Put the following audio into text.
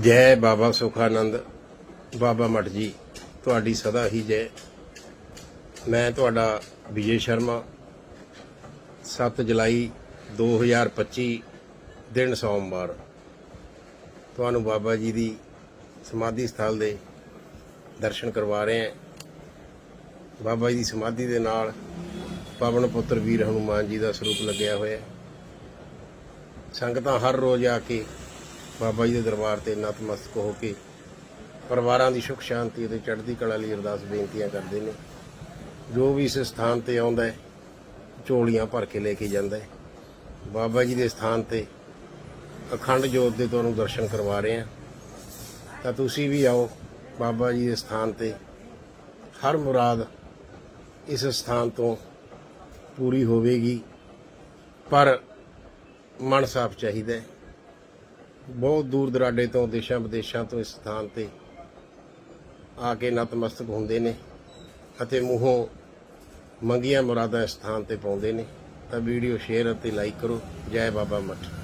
ਜੈ ਬਾਬਾ ਸੁਖਾਨੰਦ, ਬਾਬਾ ਮਠ ਜੀ, ਤੁਹਾਡੀ ਸਦਾ ਹੀ ਜੈ। ਮੈਂ ਤੁਹਾਡਾ ਵਿਜੇ ਸ਼ਰਮਾ। 7 ਜੁਲਾਈ 2025 ਦਿਨ ਸੋਮਵਾਰ। ਤੁਹਾਨੂੰ ਬਾਬਾ ਜੀ ਦੀ ਸਮਾਧੀ ਸਥਲ ਦੇ ਦਰਸ਼ਨ ਕਰਵਾ ਰਹੇ ਹਾਂ। ਬਾਬਾ ਜੀ ਦੀ ਸਮਾਧੀ ਦੇ ਨਾਲ ਪਵਨ ਪੁੱਤਰ ਵੀਰ ਹਨੂਮਾਨ ਜੀ ਦਾ ਸਰੂਪ ਲੱਗਿਆ ਹੋਇਆ ਸੰਗਤਾਂ ਹਰ ਰੋਜ਼ ਆ ਕੇ ਬਾਬਾ ਜੀ ਦੇ ਦਰਬਾਰ ਤੇ ਨਤਮਸਤਕ ਹੋ ਕੇ ਪਰਿਵਾਰਾਂ ਦੀ ਸੁਖ ਸ਼ਾਂਤੀ ਅਤੇ ਚੜ੍ਹਦੀ ਕਲਾ ਲਈ ਅਰਦਾਸ ਬੇਨਤੀਆਂ ਕਰਦੇ ਨੇ। ਜੋ ਵੀ ਇਸ ਸਥਾਨ ਤੇ ਆਉਂਦਾ ਹੈ, ਝੋਲੀਆਂ ਭਰ ਕੇ ਲੈ ਕੇ ਜਾਂਦਾ ਹੈ। ਬਾਬਾ ਜੀ ਦੇ ਸਥਾਨ ਤੇ ਅਖੰਡ ਜੋਤ ਦੇ ਤੁਹਾਨੂੰ ਦਰਸ਼ਨ ਕਰਵਾ ਰਹੇ ਹਾਂ। ਤਾਂ ਤੁਸੀਂ ਵੀ ਆਓ ਬਾਬਾ ਜੀ ਦੇ ਸਥਾਨ ਤੇ। ਹਰ ਮੁਰਾਦ ਇਸ ਸਥਾਨ ਤੋਂ ਪੂਰੀ ਹੋਵੇਗੀ, ਪਰ ਮਨ ਸਾਫ਼ ਚਾਹੀਦਾ ਹੈ। ਬਹੁਤ ਦੂਰ ਦਰਾਡੇ ਤੋਂ, ਦੇਸ਼ਾਂ ਵਿਦੇਸ਼ਾਂ ਤੋਂ ਇਸ ਸਥਾਨ ਤੇ ਆ ਕੇ ਨਤਮਸਤਕ ਹੁੰਦੇ ਨੇ ਅਤੇ ਮੂੰਹੋਂ ਮੰਗੀਆਂ ਮੁਰਾਦਾਂ ਇਸ ਸਥਾਨ ਤੇ ਪਾਉਂਦੇ ਨੇ। ਤਾਂ ਵੀਡੀਓ ਸ਼ੇਅਰ ਅਤੇ ਲਾਈਕ ਕਰੋ। ਜੈ ਬਾਬਾ ਮਠ।